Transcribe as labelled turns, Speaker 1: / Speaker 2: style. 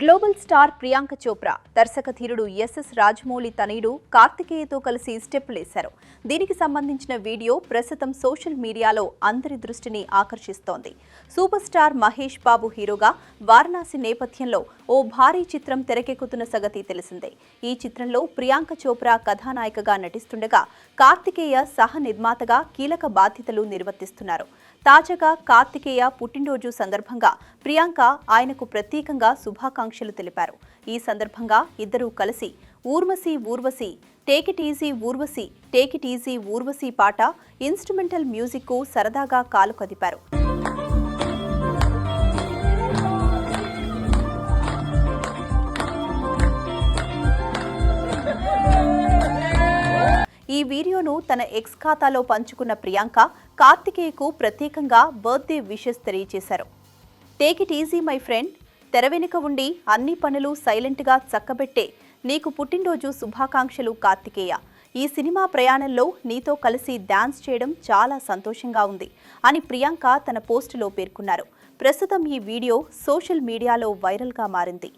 Speaker 1: Global star Priyanka Chopra దర్శక ధీరుడు SS Rajamouli తనయుడు కార్తికేయతో కలిసి స్టెప్పులేశారు దీనికి సంబంధించిన వీడియో ప్రస్తుతం సోషల్ మీడియాలో అందరి దృష్టిని ఆకర్షిస్తోంది. సూపర్ స్టార్ మహేష్ బాబు హీరోగా వారణాసి నేపథ్యంలో ఓ భారీ చిత్రం తెరకెక్కుతున్న సంగతి తెలిసిందే. ఈ చిత్రంలో ప్రియాంక చోప్రా కథానాయికగా నటిస్తుండగా కార్తికేయ సహ నిర్మాతగా కీలక బాధ్యతలు నిర్వర్తిస్తున్నారు. తాజాగా కార్తికేయ పుట్టినరోజు సందర్భంగా ప్రియాంక ఆయనకు ప్రత్యేకంగా శుభాకాంక్ష శుభాకాంక్షలు తెలిపారు. ఈ సందర్భంగా ఇద్దరూ కలిసి Urvashi Urvashi take it easy Urvashi take it easy Urvashi పాట ఇన్స్ట్రుమెంటల్ మ్యూజిక్కు సరదాగా కాలు కదిపారు. ఈ వీడియోను తన ఎక్స్ ఖాతాలో పంచుకున్న ప్రియాంక కార్తికేయకు ప్రత్యేకంగా బర్త్డే విషెస్ తెలియజేశారు. Take it easy my friend తెర వెనుక ఉండి అన్ని పనులు సైలెంట్గా చక్కబెట్టే నీకు పుట్టినరోజు శుభాకాంక్షలు కార్తికేయ. ఈ సినిమా ప్రయాణంలో నీతో కలిసి డాన్స్ చేయడం చాలా సంతోషంగా ఉంది అని ప్రియాంక తన పోస్టులో పేర్కొన్నారు. ప్రస్తుతం ఈ వీడియో సోషల్ మీడియాలో వైరల్గా మారింది.